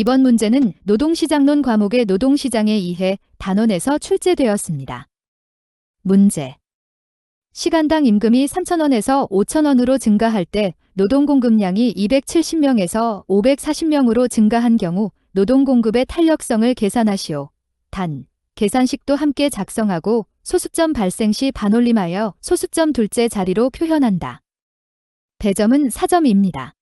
이번 문제는 노동시장론 과목의 노동시장에 의해 단원에서 출제되었습니다. 문제. 시간당 임금이 3,000원에서 5,000원으로 증가할 때 노동공급량이 270명에서 540명으로 증가한 경우 노동공급의 탄력성을 계산하시오. 단, 계산식도 함께 작성하고 소수점 발생 시 반올림하여 소수점 둘째 자리로 표현한다. 배점은 4점입니다.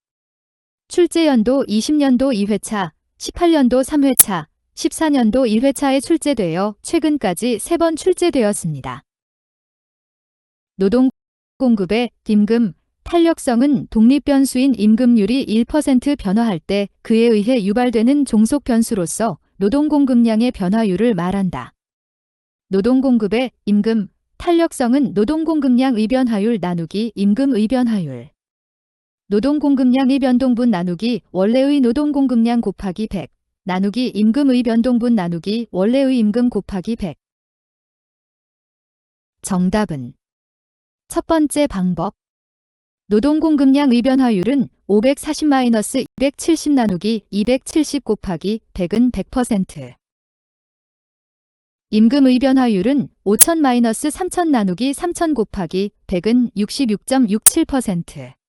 출제연도 20년도 2회차, 18년도 3회차, 14년도 1회차에 출제되어 최근까지 3번 출제되었습니다. 노동 공급의 임금 탄력성은 독립 변수인 임금률이 1% 변화할 때 그에 의해 유발되는 종속 변수로서 노동 공급량의 변화율을 말한다. 노동 공급의 임금 탄력성은 노동 공급량 의 변화율 나누기 임금 의 변화율. 노동 공급량의 변동분 나누기 원래의 노동 공급량 곱하기 100 나누기 임금의 변동분 나누기 원래의 임금 곱하기 100. 정답은 첫 번째 방법. 노동 공급량 의변화율은 540-270 나누기 270 곱하기 100은 100%. 임금 의변화율은 5000-3000 나누기 3000 곱하기 100은 66.67%.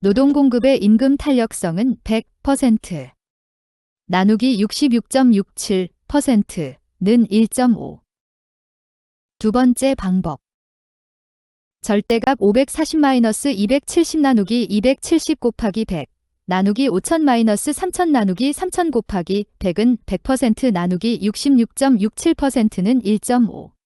노동 공급의 임금 탄력성은 100%. 나누기 66.67%는 1.5. 두 번째 방법. 절대값 540-270 나누기 270 곱하기 100 나누기 5000-3000 나누기 3000 곱하기 100은 100% 나누기 66.67%는 1.5.